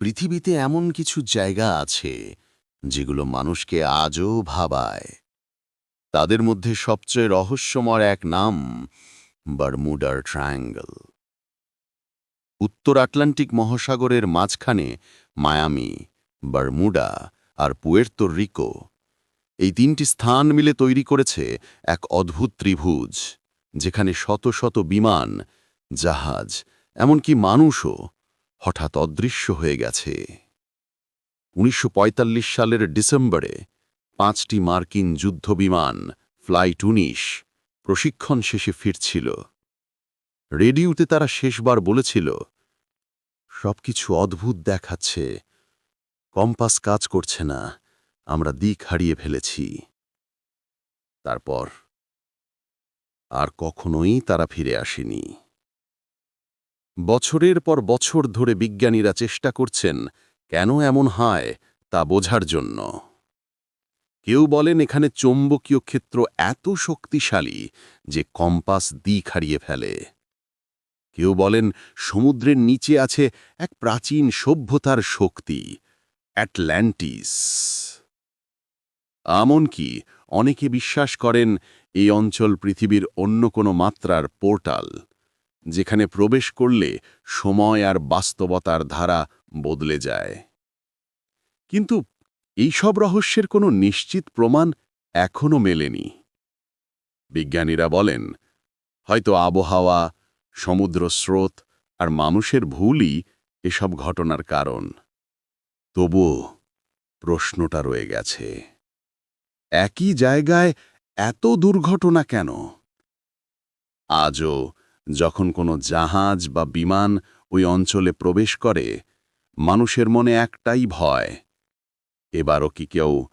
পৃথিবীতে এমন কিছু জায়গা আছে যেগুলো মানুষকে আজও ভাবায়। তাদের মধ্যে সবচেয়ে রহস্যময় এক নাম, বারমুডার ট্রায়াঙ্গল। উত্তর আটলান্টিক মহাসাগরের মাঝখানে মায়ামি, বারমুডা আর পুয়ের্তো রিকো এই তিনটি স্থান মিলে তৈরি করেছে এক অদ্ভুত ত্রিভুজ, যেখানে শত শত বিমান, জাহাজ, এমনকি মানুষও হঠাৎ অদৃশ্য হয়ে গেছে। উনিশশো পঁয়তাল্লিশ সালের ডিসেম্বরে পাঁচটি মার্কিন যুদ্ধবিমান, ফ্লাইট উনিশ, প্রশিক্ষণ শেষে ফিরছিল। রেডিওতে তারা শেষবার বলেছিল, সবকিছু অদ্ভুত দেখাচ্ছে, কম্পাস কাজ করছে না, আমরা দিক হারিয়ে ফেলেছি। তারপর আর কখনোই তারা ফিরে আসেনি। বছরের পর বছর ধরে বিজ্ঞানীরা চেষ্টা করছেন কেন এমন হয় তা বোঝার জন্য। কেউ বলেন এখানে চৌম্বকীয় ক্ষেত্র এত শক্তিশালী যে কম্পাস দিক হারিয়ে ফেলে। কেউ বলেন সমুদ্রের নিচে আছে এক প্রাচীন সভ্যতার শক্তি অ্যাটল্যান্টিস এমনকি অনেকে বিশ্বাস করেন এই অঞ্চল পৃথিবীর অন্য কোনো মাত্রার পোর্টাল। যেখানে প্রবেশ করলে সময় আর বাস্তবতার ধারা বদলে যায়। কিন্তু এইসব রহস্যের কোনো নিশ্চিত প্রমাণ এখনও মেলেনি। বিজ্ঞানীরা বলেন, হয়তো আবহাওয়া, সমুদ্র স্রোত আর মানুষের ভুলই এসব ঘটনার কারণ। তবুও প্রশ্নটা রয়ে গেছে, একই জায়গায় এত দুর্ঘটনা কেন? আজও যখন কোনো জাহাজ বা বিমান ওই অঞ্চলে প্রবেশ করে, মানুষের মনে একটাই ভয়, এবারও কি কেউ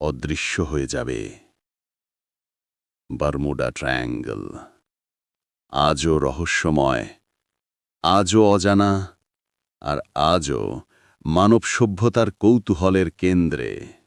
অদৃশ্য হয়ে যাবে? Bermuda triangle. আজও রহস্যময়, আজও অজানা, আর আজও মানব সভ্যতার কৌতূহলের কেন্দ্রে।